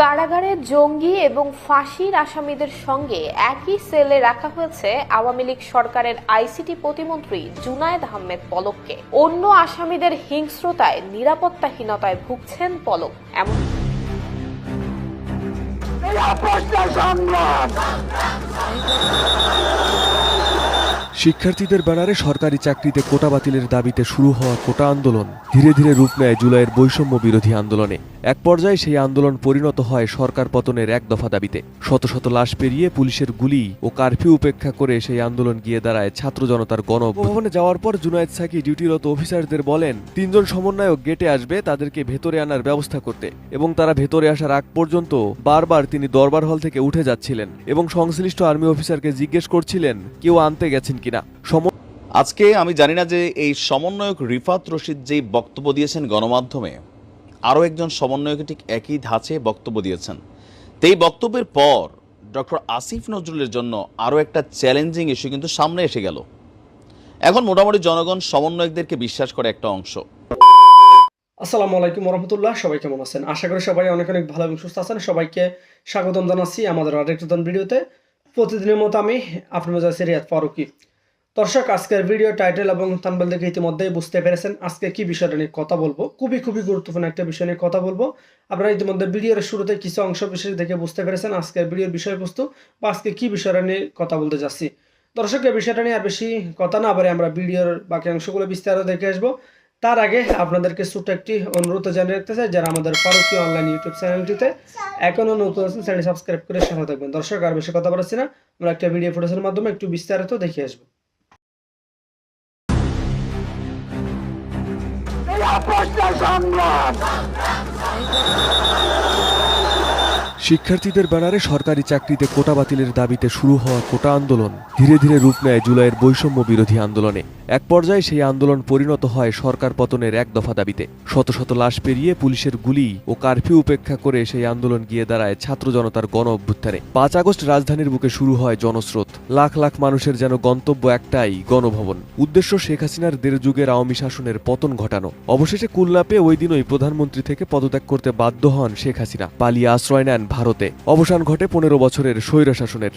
কারাগারে জঙ্গি এবং ফাঁসির আসামিদের সঙ্গে একই সেলে রাখা হয়েছে আওয়ামী লীগ সরকারের আইসিটি প্রতিমন্ত্রী জুনায়েদ আহমেদ পলককে। অন্য আসামিদের হিংস্রতায়, নিরাপত্তাহীনতায় ভুগছেন পলক। এমন শিক্ষার্থীদের ব্যানারে সরকারি চাকরিতে কোটা বাতিলের দাবিতে শুরু হওয়া কোটা আন্দোলন। ধীরে ধীরে রূপ নেয় জুলাইয়ের বৈষম্য বিরোধী আন্দোলনে। এক পর্যায়ে সেই আন্দোলন পরিণত হয় সরকার পতনের এক দফা দাবিতে। শত শত লাশ পেরিয়ে পুলিশের গুলি ও কারফিউ উপেক্ষা করে সেই আন্দোলন গিয়ে দাঁড়ায় ছাত্র জনতার গণ ভবনে যাওয়ার পর জুনায়েদ সাকি ডিউটিরত অফিসারদের বলেন, তিনজন সমন্বয়ক গেটে আসবে, তাদেরকে ভেতরে আনার ব্যবস্থা করতে। এবং তারা ভেতরে আসার আগ পর্যন্ত বারবার তিনি দরবার হল থেকে উঠে যাচ্ছিলেন এবং সংশ্লিষ্ট আর্মি অফিসারকে জিজ্ঞেস করছিলেন, কেউ আনতে গেছেন কিনা সম আজকে আমি জানি না যে এই সমন্বয়ক রিফাত রশিদ যেই বক্তব্য দিয়েছেন গণমাধ্যমে আরও একজন সমন্বয়ক ঠিক একই ধাঁচে বক্তব্য দিয়েছেন। তো এই বক্তব্যের পর ডক্টর আসিফ নজরুলের জন্য আরও একটা চ্যালেঞ্জিং ইস্যু কিন্তু সামনে এসে গেল। এখন মোটামুটি জনগণ সমন্বয়কদেরকে বিশ্বাস করে একটা অংশ। আসসালামু আলাইকুম রহমতুল্লাহ সবাই কেমন আছেন? আশা করি সবাই অনেক অনেক ভালো এবং সুস্থ আছেন। সবাইকে স্বাগতম জানাচ্ছি আমাদের আরেকটা ভিডিওতে। প্রতিদিনের মতো আমি আপনার মধ্যে আছি রিয়াদ ফারুকি। দর্শক, আজকের ভিডিও টাইটেল এবং থাম্বেল দেখে ইতিমধ্যেই বুঝতে পেরেছেন আজকে কি বিষয়টা নিয়ে কথা বলব। খুবই খুবই গুরুত্বপূর্ণ একটা বিষয় নিয়ে কথা বলব। আপনারা ইতিমধ্যে ভিডিওর শুরুতে কিছু অংশ বিশেষ দেখে বুঝতে পেরেছেন আজকের ভিডিওর বিষয়বস্তু বা আজকে কি বিষয়টা নিয়ে কথা বলতে যাচ্ছি। দর্শক, এই বিষয়টা নিয়ে আর বেশি কথা না পারে আমরা ভিডিওর বাকি অংশগুলো বিস্তারিত দেখে আসব। তার আগে আপনাদেরকে ছোট্ট একটি অনুরোধ জানিয়ে রাখতে চাই, যারা আমাদের ফারুকি অনলাইন ইউটিউব চ্যানেলটিতে এখনও নতুন আছেন চ্যানেল সাবস্ক্রাইব করে সাথে থাকবেন। দর্শক, আর বেশি কথা বলছি না, আমরা একটা ভিডিও ফুটেজের মাধ্যমে একটু বিস্তারিত দেখে আসব। প্রশ্নের সংগ্রাম শিক্ষার্থীদের ব্যানারে সরকারি চাকরিতে কোটা বাতিলের দাবিতে শুরু হওয়া কোটা আন্দোলন ধীরে ধীরে রূপ নেয় জুলাইয়ের বৈষম্য বিরোধী আন্দোলনে। এক পর্যায়ে সেই আন্দোলন পরিণত হয় সরকার পতনের এক দফা দাবিতে। শত শত লাশ পেরিয়ে পুলিশের গুলি ও কারফিউ উপেক্ষা করে সেই আন্দোলন গিয়ে দাঁড়ায় ছাত্র জনতার গণ অভ্যুত্থানে। পাঁচ আগস্ট রাজধানীর বুকে শুরু হয় জনস্রোত। লাখ লাখ মানুষের যেন গন্তব্য একটাই, গণভবন। উদ্দেশ্য শেখ হাসিনার দেড় যুগের আওয়ামী শাসনের পতন ঘটানো। অবশেষে কুল্লাপে ওই দিনই প্রধানমন্ত্রী থেকে পদত্যাগ করতে বাধ্য হন শেখ হাসিনা। পালিয়ে আশ্রয় নেন ভারতে। অবসান ঘটে পনেরো বছরের স্বৈরশাসনের।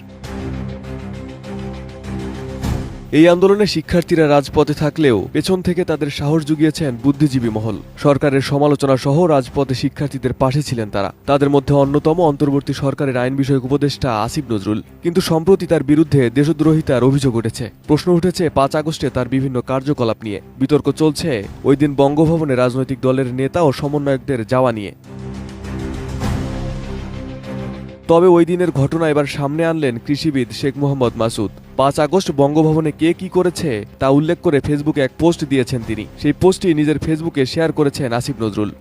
এই আন্দোলনে শিক্ষার্থীরা রাজপথে থাকলেও পেছন থেকে তাদের সাহস জুগিয়েছেন বুদ্ধিজীবী মহল। সরকারের সমালোচনা সহ রাজপথে শিক্ষার্থীদের পাশে ছিলেন তারা। তাদের মধ্যে অন্যতম অন্তর্বর্তী সরকারের আইন বিষয়ক উপদেষ্টা আসিফ নজরুল। কিন্তু সম্প্রতি তার বিরুদ্ধে দেশদ্রোহিতার অভিযোগ উঠেছে। প্রশ্ন উঠেছে, পাঁচ আগস্টে তার বিভিন্ন কার্যকলাপ নিয়ে। বিতর্ক চলছে ওই দিন বঙ্গভবনে রাজনৈতিক দলের নেতা ও সমন্বয়কদের যাওয়া নিয়ে। তবে ওই দিনের ঘটনা এবার সামনে আনলেন কৃষিবিদ শেখ মোহাম্মদ মাসুদ। পাঁচ আগস্ট বঙ্গভবনে কে কি করেছে তা উল্লেখ করে ফেসবুকে এক পোস্ট দিয়েছেন তিনি। সেই পোস্টটি নিজের ফেসবুকে শেয়ার করেছেন আসিফ নজরুল।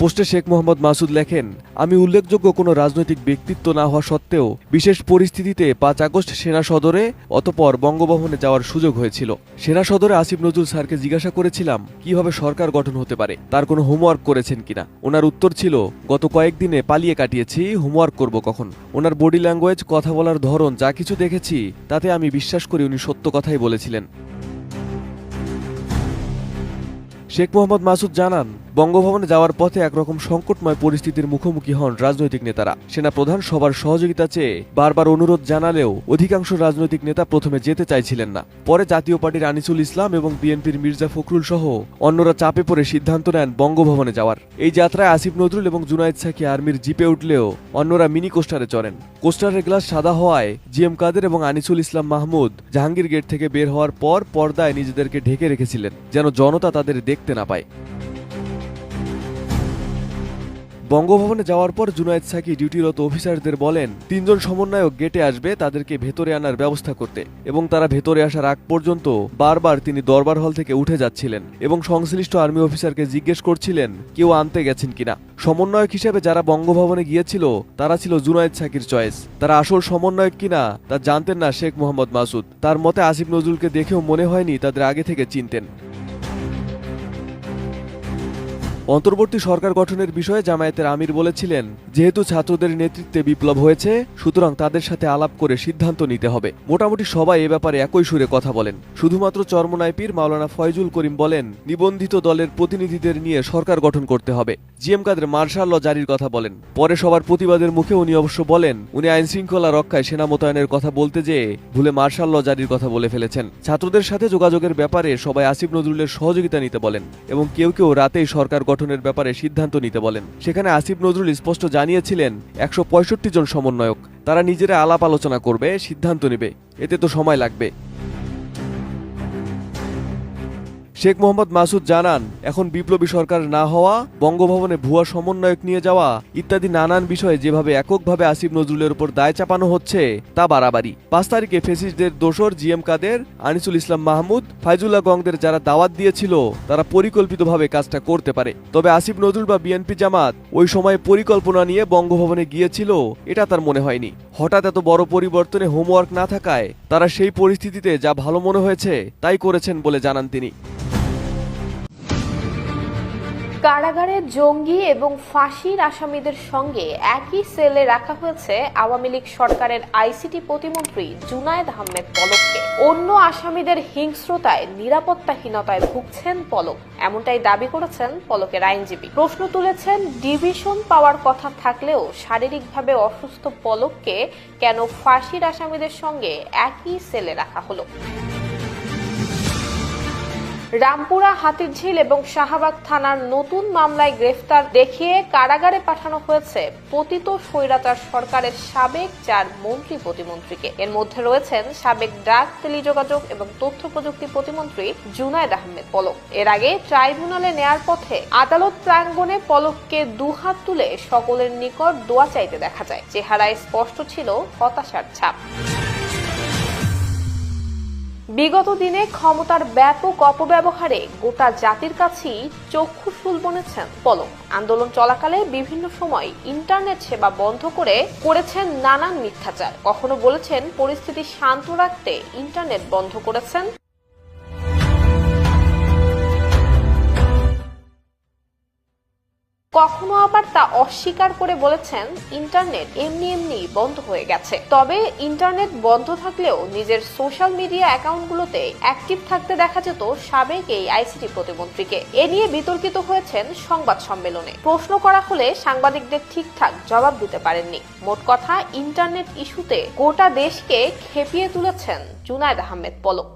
পোস্টে শেখ মোহাম্মদ মাসুদ লেখেন, আমি উল্লেখযোগ্য কোনো রাজনৈতিক ব্যক্তিত্ব না হওয়া সত্ত্বেও বিশেষ পরিস্থিতিতে পাঁচ আগস্ট সেনা সদরে অতপর বঙ্গভবনে যাওয়ার সুযোগ হয়েছিল। সেনা সদরে আসিফ নজরুল স্যারকে জিজ্ঞাসা করেছিলাম, কীভাবে সরকার গঠন হতে পারে? তার কোনো হোমওয়ার্ক করেছেন কিনা? ওনার উত্তর ছিল, গত কয়েকদিনে পালিয়ে কাটিয়েছি, হোমওয়ার্ক করব কখন? ওনার বডি ল্যাঙ্গুয়েজ, কথা বলার ধরন, যা কিছু দেখেছি, তাতে আমি বিশ্বাস করি উনি সত্য কথাই বলেছিলেন। শেখ মোহাম্মদ মাসুদ জানান বঙ্গভবনে যাওয়ার পথে একরকম সংকটময় পরিস্থিতির মুখোমুখি হন রাজনৈতিক নেতারা। সেনা প্রধান সবার সহযোগিতা চেয়ে বারবার অনুরোধ জানালেও অধিকাংশ রাজনৈতিক নেতা প্রথমে যেতে চাইছিলেন না। পরে জাতীয় পার্টির আনিসুল ইসলাম এবং বিএনপির মির্জা ফখরুল সহ অন্যরা চাপে পড়ে সিদ্ধান্ত নেন বঙ্গভবনে যাওয়ার। এই যাত্রায় আসিফ নজরুল এবং জুনায়েদ সাকি আর্মির জিপে উঠলেও অন্যরা মিনি কোস্টারে চড়েন। কোস্টারের গ্লাস সাদা হওয়ায় জি এম কাদের এবং আনিসুল ইসলাম মাহমুদ জাহাঙ্গীর গেট থেকে বের হওয়ার পর পর্দায় নিজেদেরকে ঢেকে রেখেছিলেন, যেন জনতা তাদের দেখতে না পায়। বঙ্গভবনে যাওয়ার পর জুনায়েদ সাকি ডিউটিরত অফিসারদের বলেন, তিনজন সমন্বয়ক গেটে আসবে, তাদেরকে ভেতরে আনার ব্যবস্থা করতে। এবং তারা ভেতরে আসার আগ পর্যন্ত বারবার তিনি দরবার হল থেকে উঠে যাচ্ছিলেন এবং সংশ্লিষ্ট আর্মি অফিসারকে জিজ্ঞেস করছিলেন, কেউ আনতে গেছেন কিনা? সমন্বয়ক হিসেবে যারা বঙ্গভবনে গিয়েছিল, তারা ছিল জুনায়েদ সাকির চয়েস। তারা আসল সমন্বয়ক কিনা, তা জানতেন না শেখ মোহাম্মদ মাসুদ। তার মতে আসিফ নজরুলকে দেখেও মনে হয়নি তাদের আগে থেকে চিনতেন। অন্তর্বর্তী সরকার গঠনের বিষয়ে জামায়াতের আমির বলেছিলেন, যেহেতু ছাত্রদের নেতৃত্বে বিপ্লব হয়েছে, সুতরাং তাদের সাথে আলাপ করে সিদ্ধান্ত নিতে হবে। মোটামুটি সবাই এ ব্যাপারে একই সুরে কথা বলেন। শুধুমাত্র চরমনায় পীর মাওলানা ফয়জুল করিম বলেন, নিবন্ধিত দলের প্রতিনিধিদের নিয়ে সরকার গঠন করতে হবে। জিএম কাদের মার্শাল ল জারির কথা বলেন। পরে সবার প্রতিবাদের মুখে উনি অবশ্য বলেন, উনি আইন শৃঙ্খলা রক্ষায় সেনা মোতায়েনের কথা বলতে যেয়ে ভুলে মার্শাল ল জারির কথা বলে ফেলেছেন। ছাত্রদের সাথে যোগাযোগের ব্যাপারে সবাই আসিফ নজরুলের সহযোগিতা নিতে বলেন এবং কেউ কেউ রাতেই সরকার গঠনের ব্যাপারে সিদ্ধান্ত নিতে বলেন। সেখানে আসিফ নজরুল স্পষ্ট জানিয়েছিলেন, একশো পঁয়ষট্টি জন সমন্বয়ক, তারা নিজেরা আলাপ আলোচনা করবে, সিদ্ধান্ত নেবে। এতে তো সময় লাগবে। শেখ মোহাম্মদ মাসুদ জানান, এখন বিপ্লবী সরকার না হওয়া, বঙ্গভবনে ভুয়া সমন্বয়ক নিয়ে যাওয়া, ইত্যাদি নানান বিষয়ে যেভাবে এককভাবে আসিফ নজরুলের উপর দায় চাপানো হচ্ছে, তা বাড়াবাড়ি। পাঁচ তারিখে ফেসিসদের দোসর জিএম কাদের, আনিসুল ইসলাম মাহমুদ, ফাইজুল্লাহ গংদের যারা দাওয়াত দিয়েছিল, তারা পরিকল্পিতভাবে কাজটা করতে পারে। তবে আসিফ নজরুল বা বিএনপি জামাত ওই সময় পরিকল্পনা নিয়ে বঙ্গভবনে গিয়েছিল, এটা তার মনে হয়নি। হঠাৎ এত বড় পরিবর্তনে হোমওয়ার্ক না থাকায়, তারা সেই পরিস্থিতিতে যা ভালো মনে হয়েছে, তাই করেছেন বলে জানান তিনি। কারাগারে জঙ্গি এবং ফাঁসির আসামিদের সঙ্গে একই সেলে রাখা হয়েছে আওয়ামী লীগ সরকারের আইসিটি প্রতিমন্ত্রী জুনায়েদ আহমেদ পলককে। অন্য আসামিদের হিংস্রতায়, নিরাপত্তাহীনতায় ভুগছেন পলক। এমনটাই দাবি করেছেন পলকের আইনজীবী। প্রশ্ন তুলেছেন, ডিভিশন পাওয়ার কথা থাকলেও শারীরিকভাবে অসুস্থ পলককে কেন ফাঁসির আসামিদের সঙ্গে একই সেলে রাখা হলো? রামপুরা হাতিরঝিল এবং শাহবাগ থানার নতুন মামলায় গ্রেফতার দেখিয়ে কারাগারে পাঠানো হয়েছে পতিত স্বৈরাচার সরকারের সাবেক চার মন্ত্রী প্রতিমন্ত্রীকে। এর মধ্যে রয়েছেন সাবেক ডাক, টেলিযোগাযোগ এবং তথ্য প্রযুক্তি প্রতিমন্ত্রী জুনায়দ আহমেদ পলক। এর আগে ট্রাইব্যুনালে নেয়ার পথে আদালত প্রাঙ্গণে পলককে দুহাত তুলে সকলের নিকট দোয়া চাইতে দেখা যায়। চেহারায় স্পষ্ট ছিল হতাশার ছাপ। বিগত দিনে ক্ষমতার ব্যাপক অপব্যবহারে গোটা জাতির কাছেই চক্ষু ফুল বনেছেন পলক আন্দোলন চলাকালে বিভিন্ন সময় ইন্টারনেট সেবা বন্ধ করে করেছেন নানান মিথ্যাচার। কখনো বলেছেন পরিস্থিতি শান্ত রাখতে ইন্টারনেট বন্ধ করেছেন কখনো আবার তা অস্বীকার করে বলেছেন, ইন্টারনেট এমনি এমনি বন্ধ হয়ে গেছে। তবে ইন্টারনেট বন্ধ থাকলেও নিজের সোশ্যাল মিডিয়া অ্যাকাউন্টগুলোতে অ্যাক্টিভ থাকতে দেখা যেত সাবেক এই আইসিটি প্রতিমন্ত্রীকে। এ নিয়ে বিতর্কিত হয়েছেন সংবাদ সম্মেলনে। প্রশ্ন করা হলে সাংবাদিকদের ঠিকঠাক জবাব দিতে পারেননি। মোট কথা, ইন্টারনেট ইস্যুতে গোটা দেশকে খেপিয়ে তুলেছেন জুনায়দ আহমেদ পলক।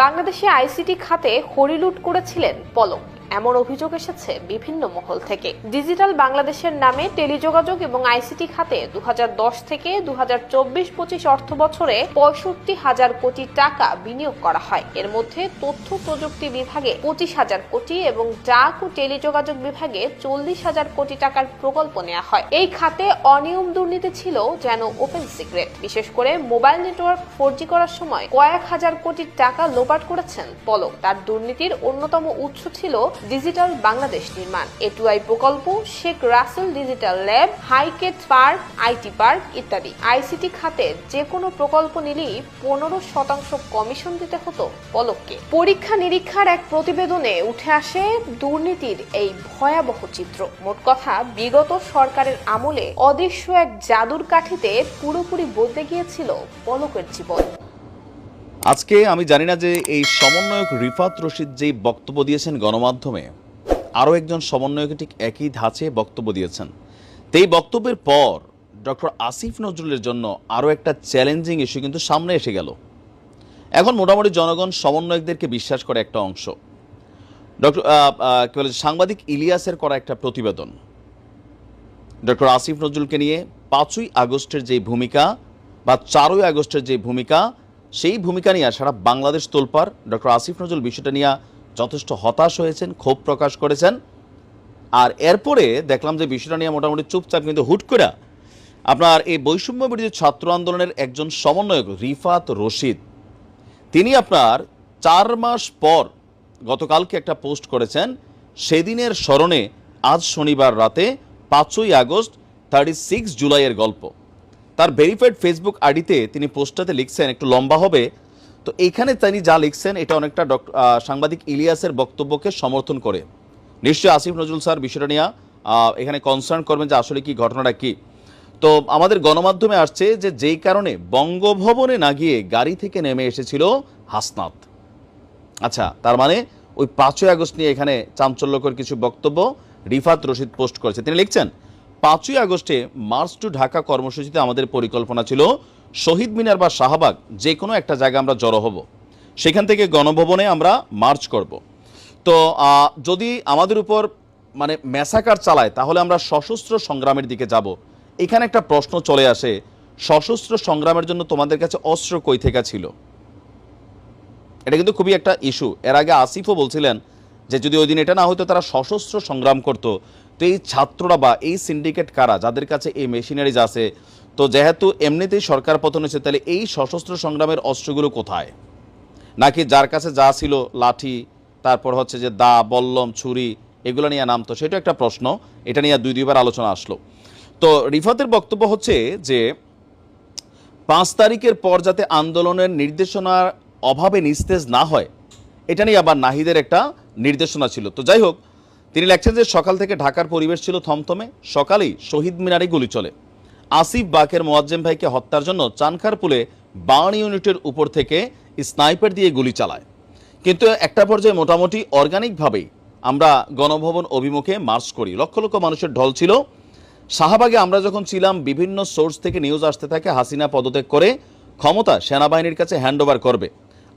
বাংলাদেশে আইসিটি খাতে হরিলুট করেছিলেন পলক। এমন অভিযোগ এসেছে বিভিন্ন মহল থেকে। ডিজিটাল বাংলাদেশের নামে টেলিযোগাযোগ এবং আইসিটি খাতে দু হাজার দশ থেকে দু হাজার চব্বিশ পঁচিশ অর্থ বছরে পঁয়ষট্টি হাজার কোটি টাকা বিনিয়োগ করা হয়। এর মধ্যে তথ্য প্রযুক্তি বিভাগে পঁচিশ হাজার কোটি এবং ডাক ও টেলিযোগাযোগ বিভাগে চল্লিশ হাজার কোটি টাকার প্রকল্প নেওয়া হয়। এই খাতে অনিয়ম দুর্নীতি ছিল যেন ওপেন সিক্রেট। বিশেষ করে মোবাইল নেটওয়ার্ক ফোর করার সময় কয়েক হাজার কোটি টাকা লোপাট করেছেন পলক। তার দুর্নীতির অন্যতম উৎস ছিল ডিজিটাল বাংলাদেশ নির্মাণ এটুআই প্রকল্প, শেখ রাসেল ডিজিটাল ল্যাব হাইকেট পার্ক আইটি পার্ক ইত্যাদি। আইসিটি খাতে যে কোনো প্রকল্প নিলেই পনেরো শতাংশ কমিশন দিতে হতো পলককে। পরীক্ষা নিরীক্ষার এক প্রতিবেদনে উঠে আসে দুর্নীতির এই ভয়াবহ চিত্র। মোট কথা, বিগত সরকারের আমলে অদৃশ্য এক জাদুর কাঠিতে পুরোপুরি বদলে গিয়েছিল পলকের জীবন। আজকে আমি জানি না যে এই সমন্বয়ক রিফাত রশিদ যেই বক্তব্য দিয়েছেন গণমাধ্যমে, আরও একজন সমন্বয়ক ঠিক একই ধাঁচে বক্তব্য দিয়েছেন। তো এই বক্তব্যের পর ডক্টর আসিফ নজরুলের জন্য আরও একটা চ্যালেঞ্জিং ইস্যু কিন্তু সামনে এসে গেল। এখন মোটামুটি জনগণ সমন্বয়কদেরকে বিশ্বাস করে একটা অংশ। ডক্টর কি বলে, সাংবাদিক ইলিয়াসের করা একটা প্রতিবেদন। ডক্টর আসিফ নজরুলকে নিয়ে পাঁচই আগস্টের যে ভূমিকা বা চারই আগস্টের যে ভূমিকা সেই ভূমিকা নিয়ে সারা বাংলাদেশ তোলপার ডক্টর আসিফ নজরুল বিষয়টা নিয়ে যথেষ্ট হতাশ হয়েছেন, ক্ষোভ প্রকাশ করেছেন। আর এরপরে দেখলাম যে বিষয়টা নিয়ে মোটামুটি চুপচাপ কিন্তু হুট করে আপনার এই বৈষম্য বিরোধী ছাত্র আন্দোলনের একজন সমন্বয়ক রিফাত রশিদ, তিনি আপনার চার মাস পর গতকালকে একটা পোস্ট করেছেন, সেদিনের স্মরণে আজ শনিবার রাতে পাঁচই আগস্ট থার্টি সিক্স জুলাইয়ের গল্প। তার ভেরিফাইড ফেসবুক আইডিতে তিনি পোস্টটাতে লিখছেন, একটু লম্বা হবে। তো এখানে তিনি যা লিখছেন, এটা অনেকটা সাংবাদিক ইলিয়াসের বক্তব্যকে সমর্থন করে। নিশ্চয়ই আসিফ নজরুল স্যার বিষয়টা নিয়ে এখানে কনসার্ন করবেন যে আসলে কি, ঘটনাটা কি। তো আমাদের গণমাধ্যমে আসছে যে যেই কারণে বঙ্গভবনে না গিয়ে গাড়ি থেকে নেমে এসেছিল হাসনাত। আচ্ছা তার মানে ওই পাঁচই আগস্ট নিয়ে এখানে চাঞ্চল্যকর কিছু বক্তব্য রিফাত রশিদ পোস্ট করেছে। তিনি লিখছেন পাঁচই আগস্টে মার্চ টু ঢাকা কর্মসূচিতে আমাদের পরিকল্পনা ছিল, শহীদ মিনার বা শাহবাগ যে কোনো একটা জায়গা আমরা জড়ো হব। সেখান থেকে গণভবনে আমরা মার্চ করব। তো যদি আমাদের উপর মানে মেসাকার চালায়, তাহলে আমরা সশস্ত্র সংগ্রামের দিকে যাব। এখানে একটা প্রশ্ন চলে আসে, সশস্ত্র সংগ্রামের জন্য তোমাদের কাছে অস্ত্র কই থেকে ছিল? এটা কিন্তু খুবই একটা ইস্যু এর আগে আসিফও বলছিলেন যে যদি ওই দিন এটা না হতো তারা সশস্ত্র সংগ্রাম করতো। তো এই ছাত্ররা বা এই সিন্ডিকেট কারা, যাদের কাছে এই মেশিনারিজ আছে? তো যেহেতু এমনিতেই সরকার পতন হয়েছে, তাহলে এই সশস্ত্র সংগ্রামের অস্ত্রগুলো কোথায়? নাকি যার কাছে যা ছিল, লাঠি, তারপর হচ্ছে যে দা, বল্লম, ছুরি, এগুলো নিয়ে নামতো? সেটা একটা প্রশ্ন, এটা নিয়ে দুই, দুইবার আলোচনা আসলো। তো রিফাতের বক্তব্য হচ্ছে যে, পাঁচ তারিখের পর যাতে আন্দোলনের নির্দেশনার অভাবে নিস্তেজ না হয়, এটা নিয়ে আবার নাহিদের একটা নির্দেশনা ছিল। তো যাই হোক তিনি লেখছেন যে সকাল থেকে ঢাকার পরিবেশ ছিল থমথমে, সকালেই শহীদ মিনারে গুলি চলে। আসিফ বাকের মোয়াজ্জেম ভাইকে হত্যার জন্য চানখারপুলে বার্ন ইউনিটের উপর থেকে স্নাইপার দিয়ে গুলি চালায়। কিন্তু একটা পর্যায়ে মোটামুটি অর্গানিকভাবেই আমরা গণভবন অভিমুখে মার্চ করি। লক্ষ লক্ষ মানুষের ঢল ছিল। শাহবাগে আমরা যখন ছিলাম, বিভিন্ন সোর্স থেকে নিউজ আসতে থাকে, হাসিনা পদত্যাগ করে ক্ষমতা সেনাবাহিনীর কাছে হ্যান্ডওভার করবে।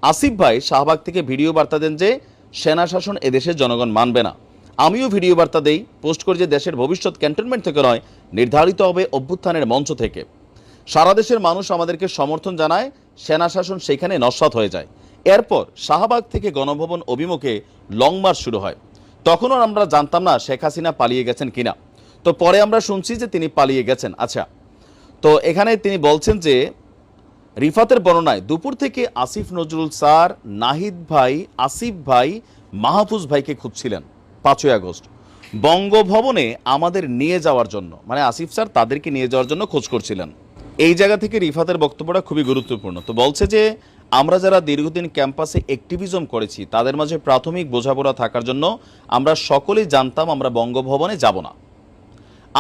আসিফ ভাই শাহবাগ থেকে ভিডিও বার্তা দেন যে, সেনা শাসন এদেশের জনগণ মানবে না। আমিও ভিডিও বার্তা দেই, পোস্ট করি যে দেশের ভবিষ্যৎ ক্যান্টনমেন্ট থেকে নয়, নির্ধারিত হবে অভ্যুত্থানের মঞ্চ থেকে। সারা দেশের মানুষ আমাদেরকে সমর্থন জানায়, সেনা শাসন সেখানে নস্বাত হয়ে যায়। এরপর শাহবাগ থেকে গণভবন অভিমুখে লং মার্চ শুরু হয়। তখনও আমরা জানতাম না শেখ হাসিনা পালিয়ে গেছেন কিনা। তো পরে আমরা শুনছি যে তিনি পালিয়ে গেছেন। আচ্ছা তো এখানে তিনি বলছেন যে, রিফাতের বর্ণনায় দুপুর থেকে আসিফ নজরুল স্যার, নাহিদ ভাই, আসিফ ভাই, মাহফুজ ভাইকে খুঁজছিলেন। পাঁচই আগস্ট। বঙ্গভবনে আমাদের নিয়ে যাওয়ার জন্য মানে আসিফ স্যার তাদেরকে নিয়ে যাওয়ার জন্য খোঁজ করছিলেন। এই জায়গা থেকে রিফাতের বক্তব্যটা খুবই গুরুত্বপূর্ণ। তো বলছে যে, আমরা যারা দীর্ঘদিন ক্যাম্পাসে অ্যাক্টিভিজম করেছি, তাদের মাঝে প্রাথমিক বোঝাপড়া থাকার জন্য আমরা সকলেই জানতাম আমরা বঙ্গভবনে যাব না।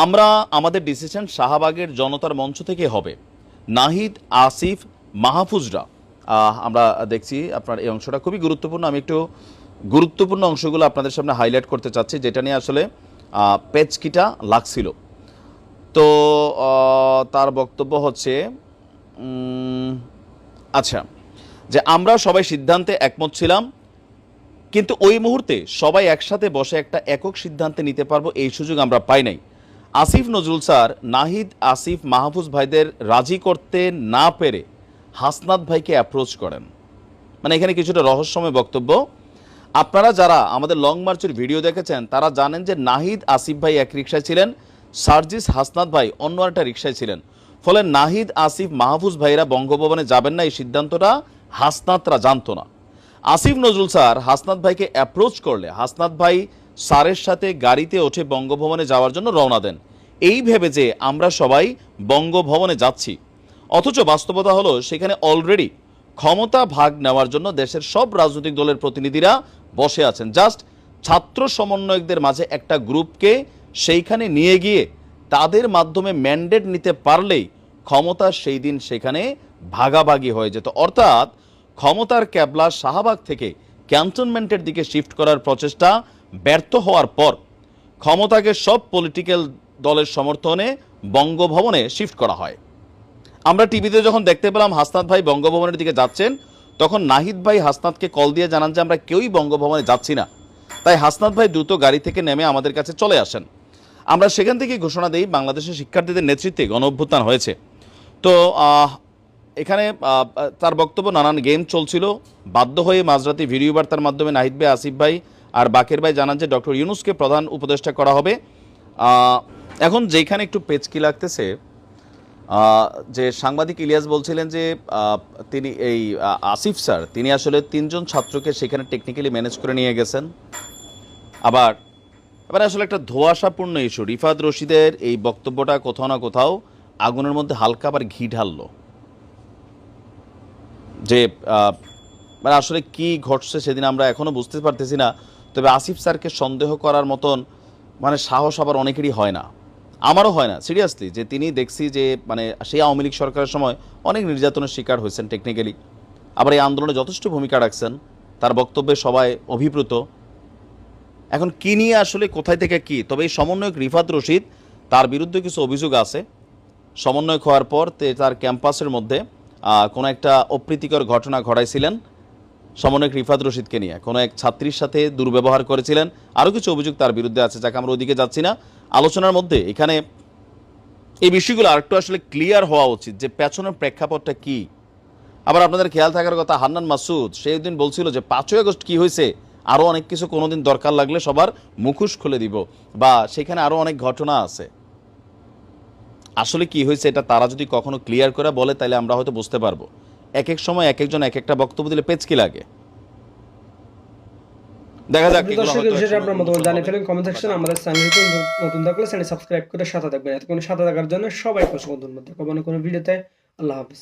আমরা আমাদের ডিসিশন শাহবাগের জনতার মঞ্চ থেকে হবে। নাহিদ, আসিফ, মাহফুজরা। আমরা দেখছি আপনার এই অংশটা খুবই গুরুত্বপূর্ণ। আমি একটু গুরুত্বপূর্ণ অংশগুলো আপনাদের সামনে হাইলাইট করতে চাচ্ছি, যেটা নিয়ে আসলে পেচকিটা লাগছিল। তো তার বক্তব্য হচ্ছে আচ্ছা যে আমরা সবাই সিদ্ধান্তে একমত ছিলাম, কিন্তু ওই মুহূর্তে সবাই একসাথে বসে একটা একক সিদ্ধান্তে নিতে পারব এই সুযোগ আমরা পাই নাই। আসিফ নজরুল স্যার, নাহিদ আসিফ মাহফুজ ভাইদের রাজি করতে না পেরে হাসনাত ভাইকে অ্যাপ্রোচ করেন। মানে এখানে কিছুটা রহস্যময় বক্তব্য। আপনারা যারা আমাদের লং মার্চের ভিডিও দেখেছেন, তারা জানেন যে নাহিদ আসিফ ভাই এক রিক্সায় ছিলেন, সার্জিস হাসনাত ভাই অন্য একটা রিক্সায় ছিলেন। ফলে নাহিদ আসিফ মাহফুজ ভাইরা বঙ্গভবনে যাবেন না, এই সিদ্ধান্তটা হাসনাতরা জানতো না। আসিফ নজরুল স্যার হাসনাত ভাইকে অ্যাপ্রোচ করলে, হাসনাত ভাই স্যারের সাথে গাড়িতে ওঠে বঙ্গভবনে যাওয়ার জন্য রওনা দেন। এই ভেবে যে আমরা সবাই বঙ্গভবনে যাচ্ছি। অথচ বাস্তবতা হলো, সেখানে অলরেডি ক্ষমতা ভাগ নেওয়ার জন্য দেশের সব রাজনৈতিক দলের প্রতিনিধিরা বসে আছেন। জাস্ট ছাত্র সমন্বয়কদের মাঝে একটা গ্রুপকে সেইখানে নিয়ে গিয়ে তাদের মাধ্যমে ম্যান্ডেট নিতে পারলেই ক্ষমতা সেই দিন সেখানে ভাগাভাগি হয়ে যেত। অর্থাৎ ক্ষমতার ক্যাবলা শাহবাগ থেকে ক্যান্টনমেন্টের দিকে শিফট করার প্রচেষ্টা ব্যর্থ হওয়ার পর ক্ষমতাকে সব পলিটিক্যাল দলের সমর্থনে বঙ্গভবনে শিফট করা হয়। আমরা টিভিতে যখন দেখতে পেলাম হাসনাত ভাই বঙ্গভবনের দিকে যাচ্ছেন তখন নাহিদ ভাই হাসনাতকে কল দিয়ে জানান যে আমরা কেউই বঙ্গভবনে যাচ্ছি না। তাই হাসনাত ভাই দ্রুত গাড়ি থেকে নেমে আমাদের কাছে চলে আসেন। আমরা সেখান থেকে ঘোষণা দিই বাংলাদেশের শিক্ষার্থীদের নেতৃত্বে গণ অভ্যুত্থান হয়েছে। তো এখানে তার বক্তব্য নানান গেম চলছিল। বাধ্য হয়ে মাঝরাতে ভিডিও বার্তার মাধ্যমে নাহিদ ভাই, আসিফ ভাই আর বাকের ভাই জানান যে ডক্টর ইউনুসকে প্রধান উপদেষ্টা করা হবে। এখন যেখানে একটু পেচকি লাগতেছে যে সাংবাদিক ইলিয়াস বলছিলেন যে তিনি এই আসিফ স্যার, তিনি আসলে তিনজন ছাত্রকে সেখানে টেকনিক্যালি ম্যানেজ করে নিয়ে গেছেন। আবার, এবার আসলে একটা ধোয়াশাপূর্ণ ইস্যু রিফাত রশিদের এই বক্তব্যটা কোথাও না কোথাও আগুনের মধ্যে হালকা আবার ঘি ঢাললো। যে মানে আসলে কি ঘটছে সেদিন আমরা এখনও বুঝতে পারতেছি না। তবে আসিফ স্যারকে সন্দেহ করার মতন মানে সাহস আবার অনেকেরই হয় না। আমারও হয় না সিরিয়াসলি যে তিনি দেখছি যে মানে সেই আওয়ামী লীগ সরকারের সময় অনেক নির্যাতনের শিকার হয়েছেন টেকনিক্যালি আবার এই আন্দোলনে যথেষ্ট ভূমিকা রাখছেন, তার বক্তব্যে সবাই অভিপ্রত এখন কি নিয়ে আসলে, কোথায় থেকে কি? তবে এই সমন্বয়ক রিফাত রশিদ, তার বিরুদ্ধে কিছু অভিযোগ আছে। সমন্বয়ক হওয়ার পর তার ক্যাম্পাসের মধ্যে কোনো একটা অপ্রীতিকর ঘটনা ঘটাইছিলেন সমন্বয়ক রিফাত রশিদকে নিয়ে। কোনো এক ছাত্রীর সাথে দুর্ব্যবহার করেছিলেন। আরও কিছু অভিযোগ তার বিরুদ্ধে আছে, যাকে আমরা ওইদিকে যাচ্ছি না। আলোচনার মধ্যে এখানে এই বিষয়গুলো আরেকটু আসলে ক্লিয়ার হওয়া উচিত যে পেছনের প্রেক্ষাপটটা কি। আবার আপনাদের খেয়াল থাকার কথা হান্নান মাসুদ সেই দিন বলছিল যে পাঁচই আগস্ট কি হয়েছে আরও অনেক কিছু কোনোদিন দরকার লাগলে সবার মুখোশ খুলে দিব বা সেখানে আরও অনেক ঘটনা আছে। আসলে কি হয়েছে এটা তারা যদি কখনো ক্লিয়ার করে বলে তাহলে আমরা হয়তো বুঝতে পারব। এক এক সময় এক একজন এক একটা বক্তব্য দিলে পেচকি লাগে। দেখা যাক আপনার মতামত জানিয়ে ফেলেন কমেন্ট সেকশনে আমাদের চ্যানেলটি নতুন থাকলে চ্যানেল সাবস্ক্রাইব করে সাথে থাকবেন। এতক্ষণ সাথে থাকার জন্য সবাইকে অসংখ্য ধন্যবাদ দেখাবো না কোনো ভিডিওতে আল্লাহ হাফিজ।